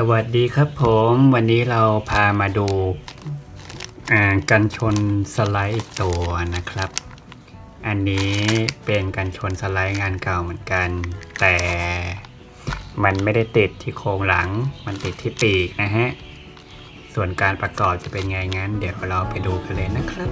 สวัสดีครับผมวันนี้เราพามาดูอ่ากันชนสไลด์ตัวนะครับ อันนี้เป็นกันชนสไลด์งานเก่าเหมือนกัน แต่มันไม่ได้ติดที่โครงหลัง มันติดที่ปีกนะฮะ ส่วนการประกอบจะเป็นไงงั้น เดี๋ยวเราไปดูกันเลยนะครับ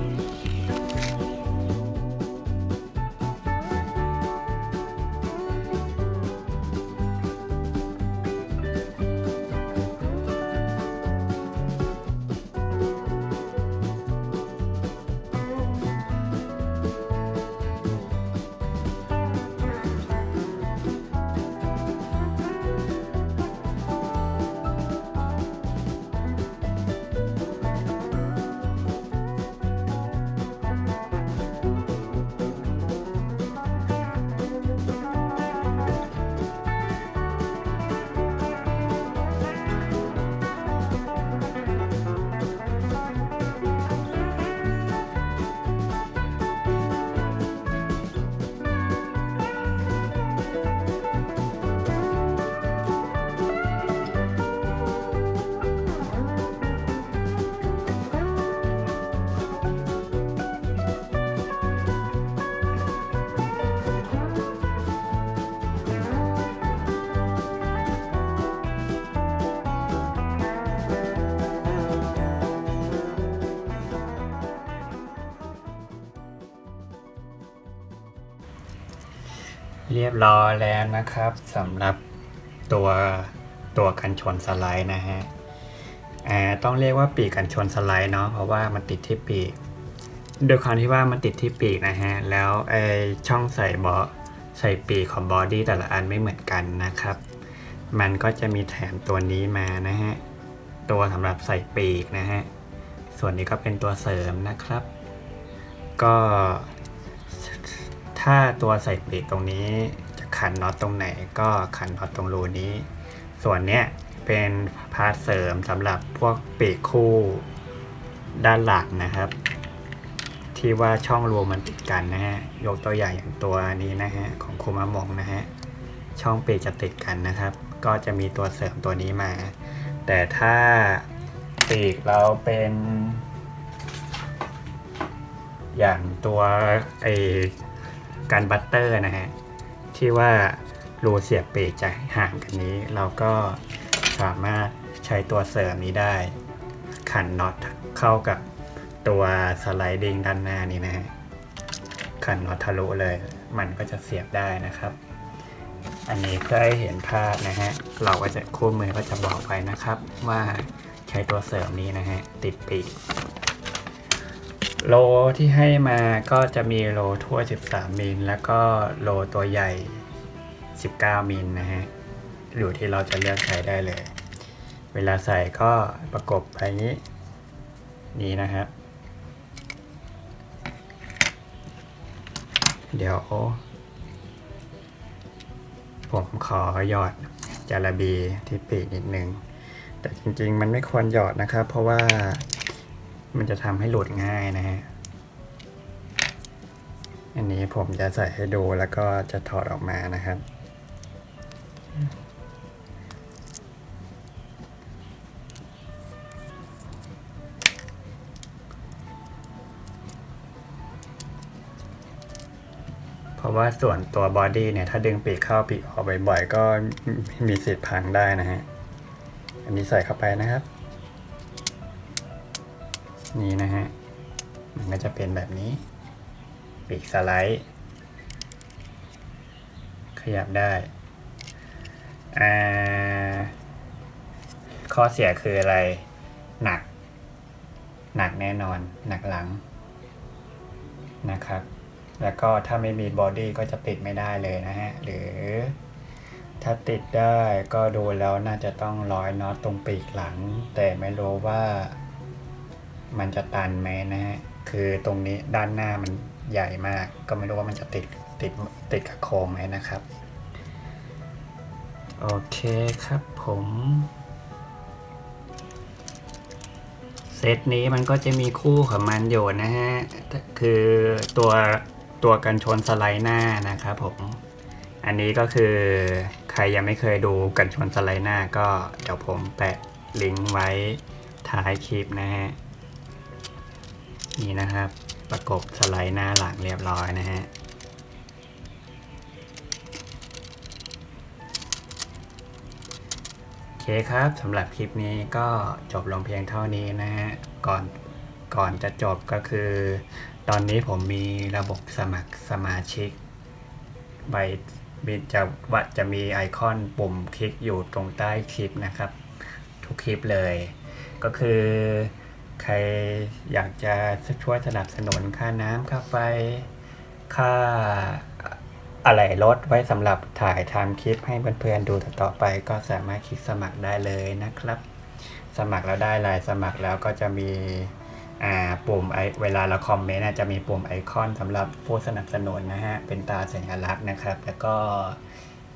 เรียบร้อยแล้วนะครับสำหรับตัวตัวกันชนสไลด์นะฮะอ่าต้องเรียกว่าปีกกันชนสไลด์เนาะเพราะว่ามันติดที่ปีกโดยความที่ว่ามันติดที่ปีกนะฮะแล้วไอช่องใส่เบาะใส่ปีกของบอดี้แต่ละอันไม่เหมือนกันนะครับ มันก็จะมีแถมตัวนี้มานะฮะตัวสำหรับใส่ปีกนะฮะส่วนนี้ก็เป็นตัวเสริมนะครับ ก็ ถ้าตัวใส่ปีกตรงนี้จะขันน็อตตรงไหนก็ขันน็อตตรงรูนี้ ส่วนเนี้ยเป็นพาร์ทเสริมสำหรับพวกปีกคู่ด้านหลังนะครับ ที่ว่าช่องรูมันติดกันนะฮะยกตัวอย่างอย่างตัวนี้นะฮะของคูมามงนะฮะช่องปีกจะติดกันนะครับ ก็จะมีตัวเสริมตัวนี้มา แต่ถ้าปีกเราเป็น อย่างตัวไอ การบัตเตอร์นะฮะ ที่ว่ารูเสียบปีกจะห่างกันนี้ เราก็สามารถใช้ตัวเสริมนี้ได้ ขันน็อตเข้ากับตัวสไลดิงด้านหน้านี้นะฮะ ขันน็อตทะลุเลย มันก็จะเสียบได้นะครับ อันนี้เพื่อให้เห็นภาพนะฮะ เราก็จะคู่มือก็จะบอกไปนะครับ ว่าใช้ตัวเสริมนี้นะฮะ ติดปีก โลที่ให้มาก็จะมีโลทั่ว 13 มิล แล้วก็โลตัวใหญ่ 19 มิลนะฮะ อยู่ที่เราจะเลือกใช้ได้เลย เวลาใส่ก็ประกบไปนี้ นี้นะครับ เดี๋ยว ผมขอหยอดจาระบีที่ปีกนิดนึง แต่จริงๆมันไม่ควรหยอดนะครับ เพราะว่า มันจะทำให้หลุดง่ายนะฮะ อันนี้ผมจะใส่ให้ดูแล้วก็จะถอดออกมานะครับ เพราะว่าส่วนตัวบอดี้เนี่ย ถ้าดึงปีกเข้าปีกออกบ่อยๆ ก็มีสิทธิ์พังได้นะฮะ อันนี้ใส่เข้าไปนะครับ นี่นะฮะ มันก็จะเป็นแบบนี้ ปีกสไลด์ ขยับได้อ่าข้อเสียคืออะไร หนัก หนักแน่นอน หนักหลัง นะครับ แล้วก็ถ้าไม่มีบอดี้ก็จะติดไม่ได้เลยนะฮะ หรือถ้าติดได้ก็ดูแล้วน่าจะต้องร้อยน็อตตรงปีกหลัง แต่ไม่รู้ว่า มันจะตันไหมนะฮะ คือตรงนี้ด้านหน้ามันใหญ่มาก ก็ไม่รู้ว่ามันจะติดติดติดกับโครงไหมนะครับ โอเคครับผมเซตนี้มันก็จะมีคู่ของมันอยู่นะฮะ คือตัวตัวกันชนสไลด์หน้านะครับผม อันนี้ก็คือใครยังไม่เคยดูกันชนสไลด์หน้าก็เดี๋ยวผมแปะลิงก์ไว้ท้ายคลิปนะฮะ นี่นะครับ ประกบสไลด์หน้าหลังเรียบร้อยนะฮะโอเคครับสำหรับคลิปนี้ก็จบลงเพียงเท่านี้นะฮะก่อนก่อนจะจบก็คือ ตอนนี้ผมมีระบบสมัครสมาชิกใบบินจะว่าจะมีไอคอนปุ่มคลิกอยู่ตรงใต้คลิปนะครับ ทุกคลิปเลย ก็คือ ใครอยากจะช่วยสนับสนุนค่าน้ำค่าไฟ ค่าอะไรรถไว้สำหรับถ่ายทำคลิปให้เพื่อนๆดูต่อไป ก็สามารถคลิกสมัครได้เลยนะครับ สมัครแล้วได้รายสมัครแล้วก็จะมีปุ่มไอเวลาเราคอมเมนต์จะมีปุ่มไอคอนสำหรับผู้สนับสนุนนะฮะ เป็นตาสัญลักษณ์นะครับ แล้วก็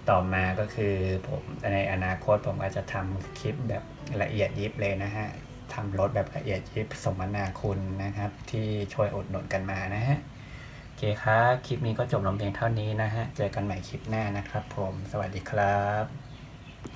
ต่อมาก็คือผมในอนาคตผมก็จะทำคลิปแบบละเอียดยิบเลยนะฮะ ทำรถแบบละเอียดยิบสมนาคุณนะครับ ที่ช่วยอุดหนุนกันมานะฮะโอเคครับคลิปนี้ก็จบลงเพียงเท่านี้นะฮะ เจอกันใหม่คลิปหน้านะครับผม สวัสดีครับ